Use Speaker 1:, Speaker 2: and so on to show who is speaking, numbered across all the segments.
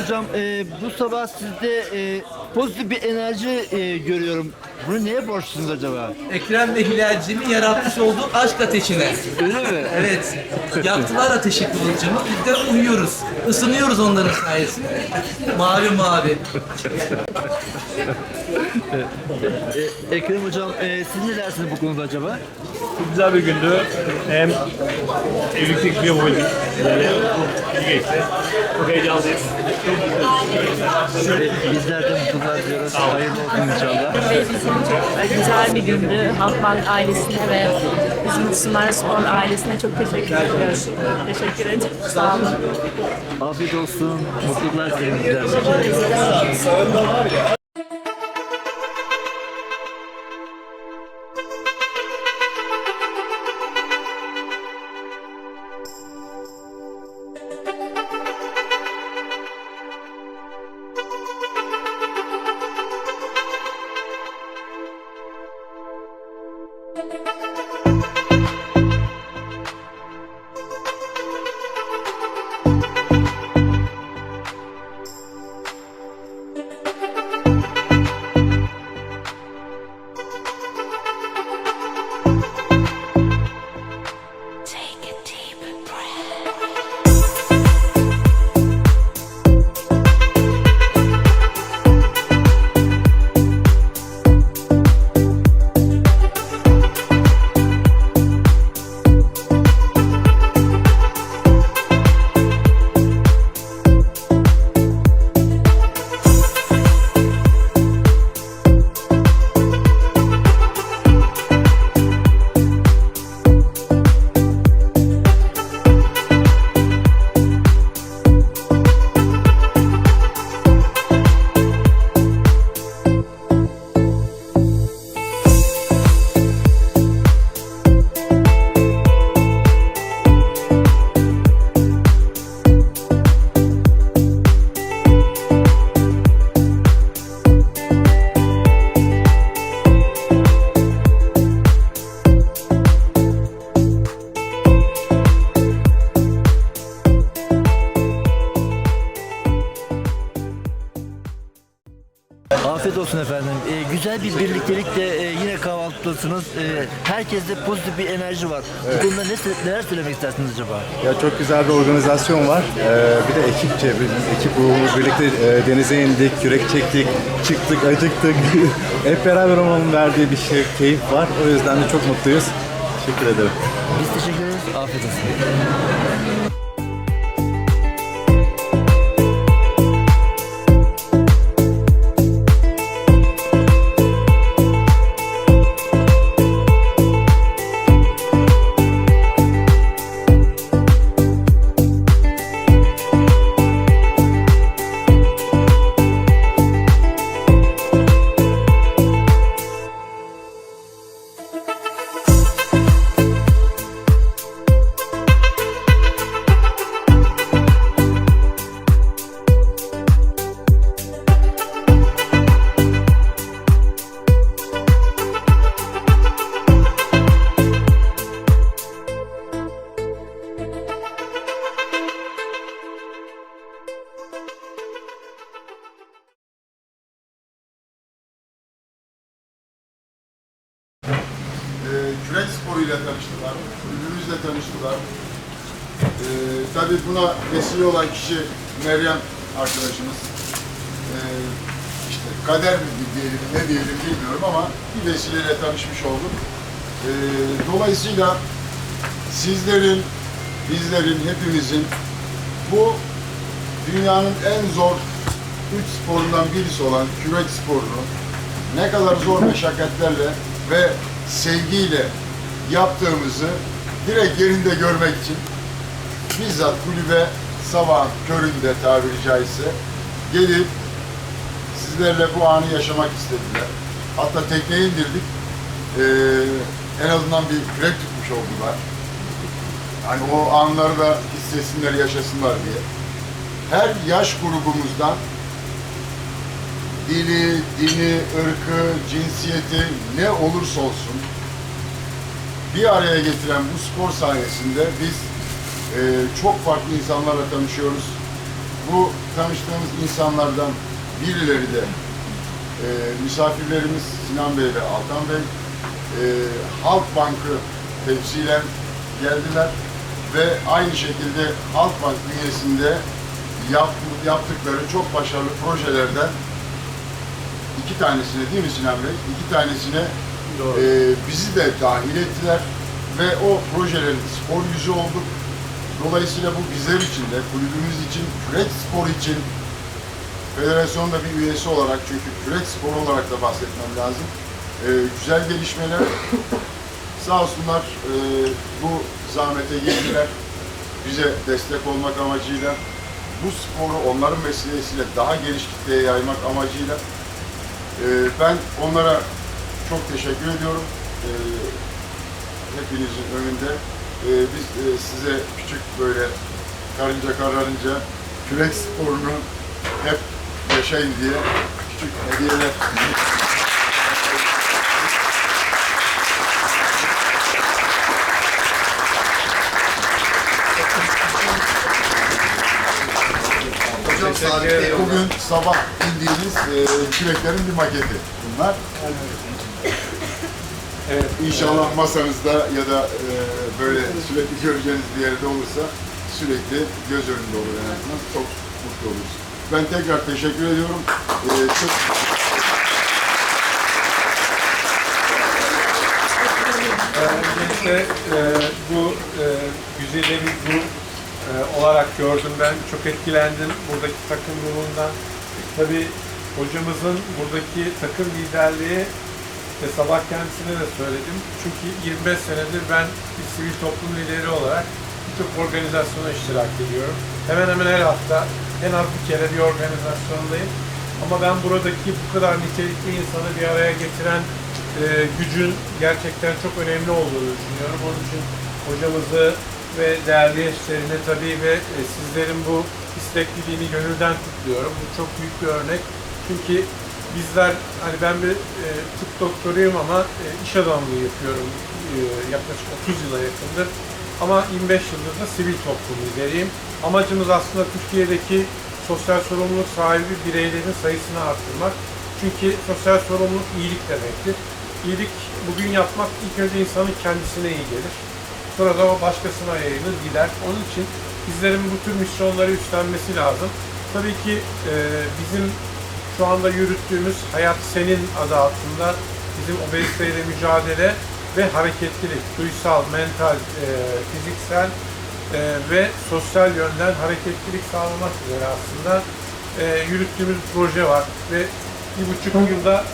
Speaker 1: hocam e, bu sabah sizde e, pozitif bir enerji e, görüyorum. Bunu neye borçlusunuz acaba?
Speaker 2: Ekrem ve Hilal'cimin yaratmış olduğu aşk ateşine.
Speaker 1: Öyle mi?
Speaker 2: Evet. Yaktılar ateşi kıvılcımı. Biz de uyuyoruz. Isınıyoruz onların sayesinde. Mavi mavi.
Speaker 1: E, Ekrem hocam e, siz ne dersiniz bu konuda acaba?
Speaker 3: Çok güzel bir gündü. Hem evlilik bir yapabildik. Böyle iyi geçti. Çok heyecanlıyız.
Speaker 1: E, bizler de mutluluklar diliyoruz. Hayırlı olsun inşallah.
Speaker 4: ve bizim çok güzel bir gündü. Halkbank ailesine ve bizim Sumar Spor ailesine çok teşekkür ediyoruz. Teşekkür ederim. Sağ olun.
Speaker 1: Afiyet olsun. Mutluluklar dilerim olsun efendim. E, güzel bir birliktelikle e, yine kahvaltıdasınız. E, herkeste pozitif bir enerji var. Bu konuda ne, neler söylemek istersiniz acaba?
Speaker 5: Ya çok güzel bir organizasyon var. Ee, bir de ekipçe, bir- ekip ruhumuz birlikte e, denize indik, yürek çektik, çıktık, acıktık. Hep beraber olmanın verdiği bir şey, keyif var. O yüzden de çok mutluyuz. Teşekkür ederim.
Speaker 1: Biz teşekkür ederiz. Afiyet olsun.
Speaker 6: Vesile olan kişi Meryem arkadaşımız. E, işte kader mi diyelim, ne diyelim bilmiyorum ama bir vesileyle tanışmış olduk. E, dolayısıyla sizlerin, bizlerin, hepimizin bu dünyanın en zor üç sporundan birisi olan kürek sporunu ne kadar zor meşakkatlerle ve sevgiyle yaptığımızı direkt yerinde görmek için bizzat kulübe sabah köründe tabiri caizse gelip sizlerle bu anı yaşamak istediler. Hatta tekneye indirdik. Ee, en azından bir kürek tutmuş oldular. Hani o anları da hissetsinler, yaşasınlar diye. Her yaş grubumuzdan dili, dini, ırkı, cinsiyeti ne olursa olsun bir araya getiren bu spor sayesinde biz e, çok farklı insanlarla tanışıyoruz. bu tanıştığımız insanlardan birileri de e, misafirlerimiz Sinan Bey ve Altan Bey e, Halk Bank'ı temsilen geldiler ve aynı şekilde Halk Bank bünyesinde yap, yaptıkları çok başarılı projelerden iki tanesine değil mi Sinan Bey? İki tanesine e, bizi de dahil ettiler ve o projelerin spor yüzü olduk. Dolayısıyla bu bizler için de, kulübümüz için, kürek spor için, federasyonda bir üyesi olarak çünkü kürek sporu olarak da bahsetmem lazım. E, güzel gelişmeler. Sağ olsunlar e, bu zahmete girdiler. Bize destek olmak amacıyla. Bu sporu onların vesilesiyle daha geniş kitleye yaymak amacıyla e, ben onlara çok teşekkür ediyorum. E, hepinizin önünde. E, biz e, size küçük böyle karınca kararınca kürek sporunu hep yaşayın diye küçük hediyeler. Bugün sabah indiğimiz e, küreklerin bir maketi. Bunlar. Evet, inşallah masanızda ya da e, böyle sürekli göreceğiniz bir yerde olursa sürekli göz önünde olur en azından. Çok mutlu oluruz. Ben tekrar teşekkür ediyorum. E, çok...
Speaker 7: Öncelikle e, bu e, güzide bir grup e, olarak gördüm ben. Çok etkilendim buradaki takım ruhundan. Tabii hocamızın buradaki takım liderliği ve sabah kendisine de söyledim. Çünkü 25 senedir ben bir sivil toplum lideri olarak birçok organizasyona iştirak ediyorum. Hemen hemen her hafta en az bir kere bir organizasyondayım. Ama ben buradaki bu kadar nitelikli insanı bir araya getiren e, gücün gerçekten çok önemli olduğunu düşünüyorum. Onun için hocamızı ve değerli eşlerini tabii ve e, sizlerin bu istekliliğini gönülden kutluyorum. Bu çok büyük bir örnek. Çünkü bizler, hani ben bir e, tıp doktoruyum ama e, iş adamlığı yapıyorum e, yaklaşık 30 yıla yakındır. Ama 25 yıldır da sivil toplum lideriyim. Amacımız aslında Türkiye'deki sosyal sorumluluk sahibi bireylerin sayısını arttırmak. Çünkü sosyal sorumluluk iyilik demektir. İyilik bugün yapmak ilk önce insanın kendisine iyi gelir. Sonra da o başkasına yayılır, gider. Onun için bizlerin bu tür misyonları üstlenmesi lazım. Tabii ki e, bizim şu anda yürüttüğümüz Hayat Senin adı altında bizim obeziteyle mücadele ve hareketlilik, duysal, mental, e, fiziksel e, ve sosyal yönden hareketlilik sağlamak üzere aslında e, yürüttüğümüz proje var ve bir buçuk yılda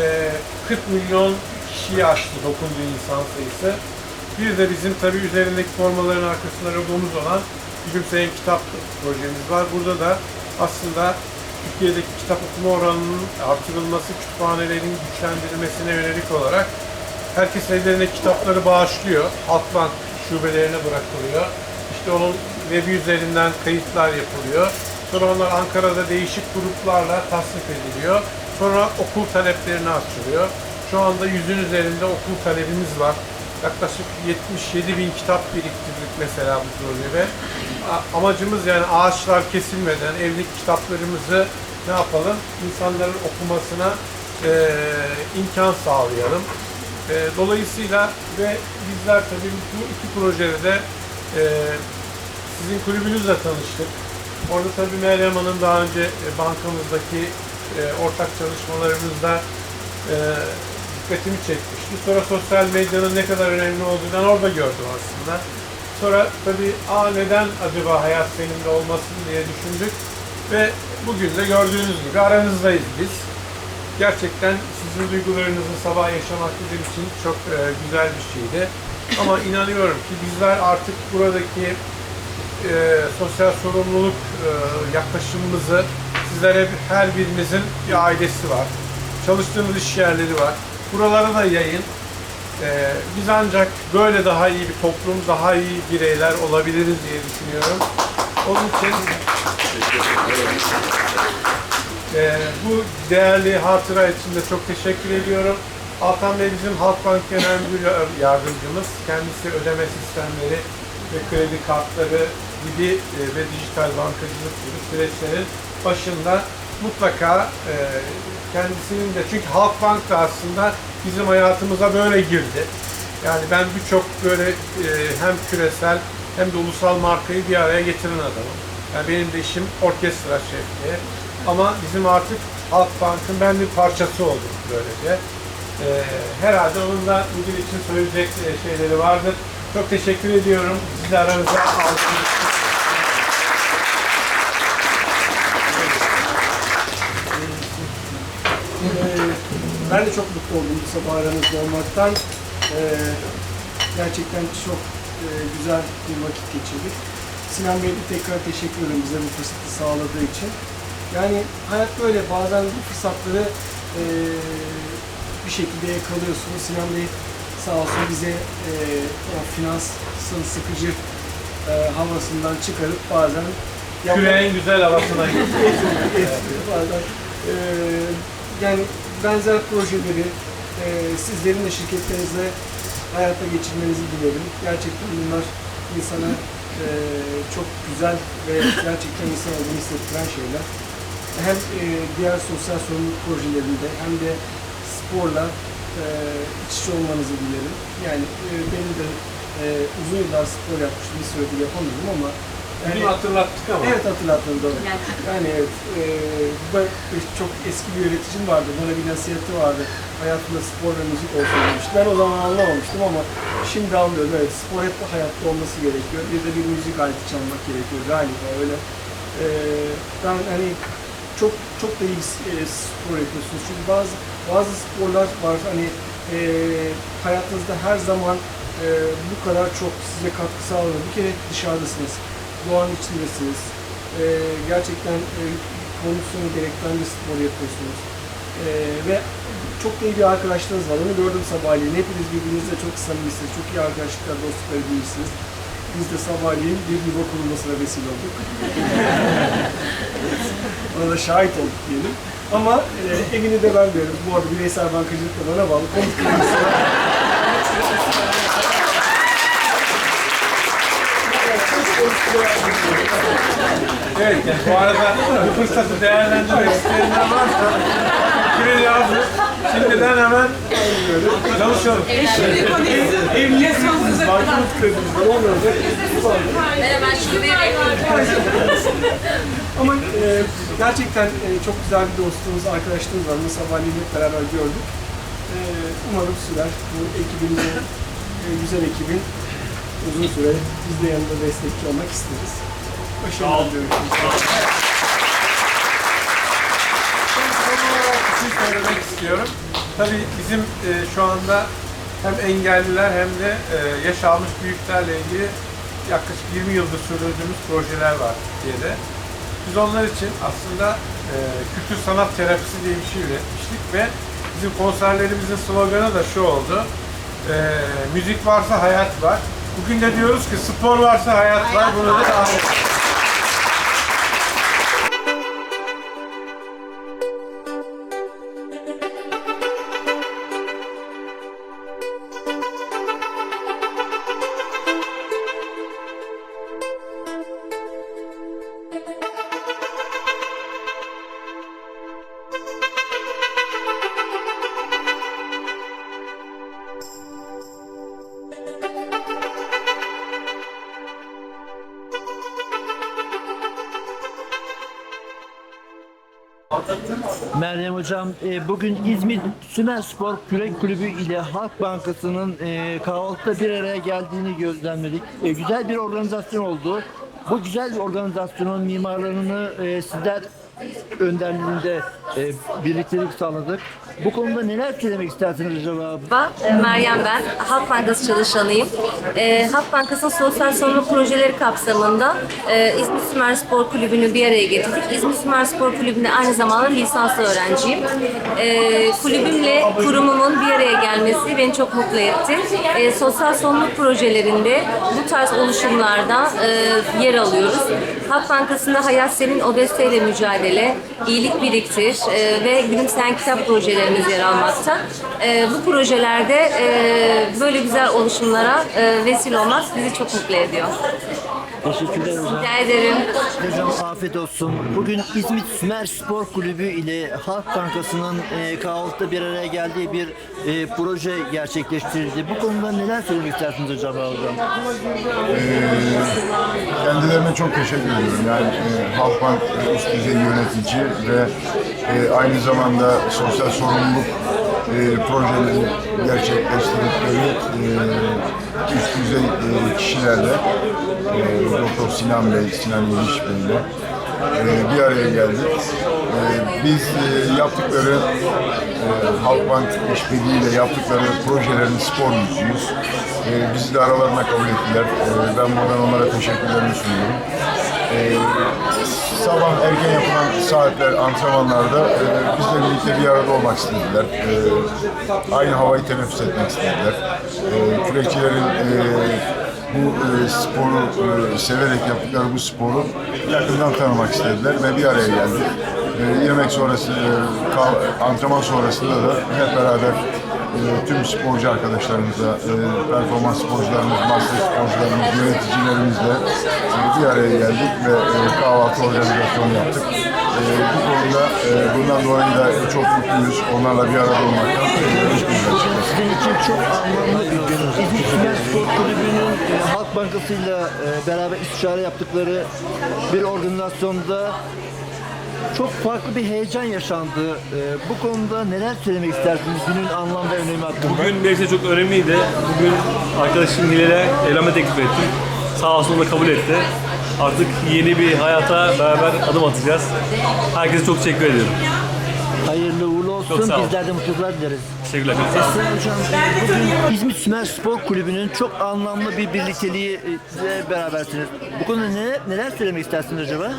Speaker 7: e, 40 milyon kişiyi aştı dokunduğu insan sayısı. Bir de bizim tabii üzerindeki formaların arkasında logomuz olan Gülümseyen Kitap projemiz var. Burada da aslında Türkiye'deki kitap okuma oranının artırılması, kütüphanelerin güçlendirilmesine yönelik olarak herkes ellerine kitapları bağışlıyor. Halkbank şubelerine bırakılıyor. İşte onun web üzerinden kayıtlar yapılıyor. Sonra onlar Ankara'da değişik gruplarla tasnif ediliyor. Sonra okul taleplerine açılıyor. Şu anda yüzün üzerinde okul talebimiz var. Yaklaşık 77 bin kitap biriktirdik mesela bu projede. Amacımız yani ağaçlar kesilmeden evdeki kitaplarımızı ne yapalım? İnsanların okumasına eee, imkan sağlayalım. Eee, dolayısıyla ve bizler tabii bu iki projede de eee, sizin kulübünüzle tanıştık. Orada tabii Meryem Hanım daha önce e, bankamızdaki e, ortak çalışmalarımızda e, dikkatimi çekmişti. Sonra sosyal medyanın ne kadar önemli olduğunu orada gördüm aslında. Sonra tabii aa neden acaba hayat seninle olmasın diye düşündük ve bugün de gördüğünüz gibi aranızdayız biz. Gerçekten sizin duygularınızı sabah yaşamak bizim için çok e, güzel bir şeydi. Ama inanıyorum ki bizler artık buradaki e, sosyal sorumluluk e, yaklaşımımızı sizlere her birinizin bir ailesi var. Çalıştığınız iş yerleri var. Buralara da yayın. E, biz ancak böyle daha iyi bir toplum, daha iyi bireyler olabiliriz diye düşünüyorum. Onun için e, bu değerli hatıra için de çok teşekkür ediyorum. Altan Bey bizim Halkbank Genel Müdür Yardımcımız. Kendisi ödeme sistemleri ve kredi kartları gibi e, ve dijital bankacılık gibi süreçlerin başında mutlaka e, kendisinin de çünkü Halkbank da aslında bizim hayatımıza böyle girdi. Yani ben birçok böyle e, hem küresel hem de ulusal markayı bir araya getiren adamım. Yani benim de işim orkestra şefliği. Ama bizim artık Halkbank'ın ben bir parçası oldum böylece. E, herhalde onun da bugün için söyleyecek e, şeyleri vardır. Çok teşekkür ediyorum. Sizi aranıza aldığınız için.
Speaker 8: Ee, ben de çok mutlu oldum bu sabah aranızda olmaktan. Ee, gerçekten çok e, güzel bir vakit geçirdik. Sinan Bey'e tekrar teşekkür ederim bize bu fırsatı sağladığı için. Yani hayat böyle bazen bu fırsatları e, bir şekilde yakalıyorsunuz. Sinan Bey sağ olsun bize e, o finansın sıkıcı e, havasından çıkarıp bazen
Speaker 7: Küreğin güzel havasına girdi.
Speaker 8: Etmiyor bazen. Ee, yani benzer projeleri e, sizlerin de şirketlerinizle hayata geçirmenizi dilerim. Gerçekten bunlar insana e, çok güzel ve gerçekten insan olduğunu hissettiren şeyler. Hem e, diğer sosyal sorumluluk projelerinde hem de sporla e, iç içe olmanızı dilerim. Yani e, benim de e, uzun yıllar spor yapmıştım, bir süredir yapamıyorum ama
Speaker 7: Bugün hatırlattık ama.
Speaker 8: Evet hatırlattınız doğru. Yani evet, e, ben çok eski bir yöneticim vardı. Bana bir nasihati vardı. Hayatında spor ve müzik olsun demişti. Ben o zaman anlamamıştım ama şimdi anlıyorum. Evet spor hep hayatta olması gerekiyor. Bir de bir müzik aleti çalmak gerekiyor galiba öyle. E, ben hani çok çok da iyi e, spor yapıyorsunuz. Çünkü bazı bazı sporlar var hani e, hayatınızda her zaman e, bu kadar çok size katkı sağlıyor. Bir kere dışarıdasınız doğanın içindesiniz. Ee, gerçekten e, kondisyonu gerektiren bir spor yapıyorsunuz. Ee, ve çok iyi bir arkadaşlarınız var. Onu gördüm sabahleyin. Hepiniz birbirinizle çok samimisiniz. Çok iyi arkadaşlıklar, dostluklar edinmişsiniz. Biz de sabahleyin bir yuva kurulmasına vesile olduk. Ona da şahit olduk diyelim. Ama e, evini de ben veririm. Bu arada bireysel bankacılık da bana bağlı. Konut kurulması
Speaker 7: Evet, yani bu arada bu fırsatı değerlendirmek isteyenler varsa fikri yazın. Şimdiden hemen çalışalım.
Speaker 8: Evliye sonsuza kadar. Banknot krediniz var. Onları da
Speaker 4: Merhaba, şuraya
Speaker 8: Ama e, gerçekten e, çok güzel bir dostluğumuz, arkadaşlığımız var. Bunu sabahleyin hep beraber gördük. E, umarım sürer. Bu ekibin de, e, güzel ekibin uzun süre biz de yanında destekçi olmak isteriz. Başarılar diliyorum.
Speaker 7: bir şey söylemek istiyorum. Tabii bizim e, şu anda hem engelliler hem de e, yaş almış büyüklerle ilgili yaklaşık 20 yıldır sürdürdüğümüz projeler var Türkiye'de. Biz onlar için aslında e, kültür sanat terapisi diye bir şey üretmiştik ve bizim konserlerimizin sloganı da şu oldu. E, müzik varsa hayat var. Bugün de diyoruz ki spor varsa hayat, var. Bunu da
Speaker 1: Hocam, e, bugün İzmir Sümer Spor Kürek Kulübü ile Halk Bankası'nın e, kahvaltıda bir araya geldiğini gözlemledik. E, güzel bir organizasyon oldu. Bu güzel organizasyonun mimarlarını sizler önderliğinde e, birliktelik sağladık. Bu konuda neler söylemek istersiniz acaba?
Speaker 9: Merhaba, e, Meryem ben. Halk Bankası çalışanıyım. E, Halk Bankası'nın sosyal sorumluluk projeleri kapsamında e, İzmir Sümer Spor Kulübü'nü bir araya getirdik. İzmir Sümer Spor Kulübü'nde aynı zamanda lisanslı öğrenciyim. E, kulübümle kurumumun bir araya gelmesi beni çok mutlu etti. E, sosyal sorumluluk projelerinde bu tarz oluşumlarda e, yer alıyoruz. Halk Bankası'nda Hayat Senin Obeziteyle Mücadele, İyilik Biriktir e, ve Gülümseyen Kitap projelerimiz yer almakta. E, bu projelerde e, böyle güzel oluşumlara e, vesile olmak bizi çok mutlu ediyor.
Speaker 1: Teşekkürler hocam.
Speaker 9: Rica ederim.
Speaker 1: Hocam afiyet olsun. Bugün İzmit Sümer Spor Kulübü ile Halk Bankası'nın e, kahvaltıda bir araya geldiği bir e, proje gerçekleştirildi. Bu konuda neler söylemek istersiniz acaba hocam?
Speaker 6: Kendilerine çok teşekkür ediyorum. Yani e, Halkbank üst düzey yönetici ve e, aynı zamanda sosyal sorumluluk e, projeleri gerçekleştirdikleri e, üst düzey e, kişilerle e, Doktor Sinan Bey, Sinan Yeliş Bey ile e, bir araya geldik. E, biz e, yaptıkları e, Halkbank işbirliğiyle yaptıkları projelerin spor yüzüyüz. E, bizi de aralarına kabul ettiler. E, ben buradan onlara teşekkürlerimi sunuyorum. E, sabah erken yapılan saatler antrenmanlarda e, bizle birlikte bir arada olmak istediler. E, aynı havayı teneffüs etmek istediler. E, kürekçilerin e, bu e, sporu e, severek yaptıkları bu sporu yakından tanımak istediler ve bir araya geldik. E, yemek sonrası, e, antrenman sonrasında da hep beraber e, tüm sporcu arkadaşlarımızla, e, performans sporcularımız, master sporcularımız, yöneticilerimizle e, bir araya geldik ve e, kahvaltı organizasyonu yaptık. E, bu konuda bundan dolayı da çok mutluyuz. Onlarla bir arada olmaktan e, güzel çıkmasın.
Speaker 1: Sizin için çok anlamlı bir gün. İzmit Sümer Spor Kulübü'nün Halk Bankası'yla e, beraber istişare yaptıkları bir organizasyonda çok farklı bir heyecan yaşandı. E, bu konuda neler söylemek istersiniz günün anlam ve önemi hakkında?
Speaker 3: Bugün benim için çok önemliydi. Bugün arkadaşım Hilal'e evlenme teklif ettim. Sağ olsun o da kabul etti. Artık yeni bir hayata beraber adım atacağız. Herkese çok teşekkür ediyorum.
Speaker 1: Hayırlı uğurlu olsun.
Speaker 3: Sağ ol.
Speaker 1: Bizler de mutluluklar dileriz.
Speaker 3: Teşekkürler. Çok sağ olun.
Speaker 1: Esra Hocam, e, bugün İzmit Sümer Spor Kulübü'nün çok anlamlı bir birlikteliği e, size berabersiniz. Bu konuda neler, neler söylemek istersiniz acaba?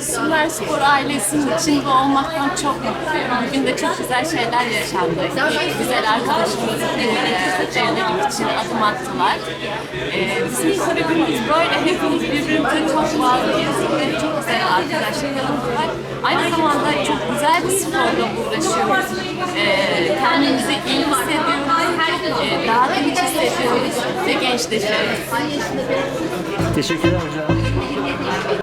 Speaker 4: Sümer Spor ailesinin içinde olmaktan çok mutluyum. Bugün de çok güzel şeyler yaşandı. Bir güzel arkadaşımız evlilik için adım attılar. E, bizim kulübümüz böyle hepimiz birbirimize çok bağlıyız ve çok güzel arkadaşlıklarımız var. Aynı zamanda çok güzel bir sporla uğraşıyoruz. E, kendimizi iyi hissediyoruz. E, daha dinç hissediyoruz ve gençleşiyoruz.
Speaker 1: Teşekkürler hocam.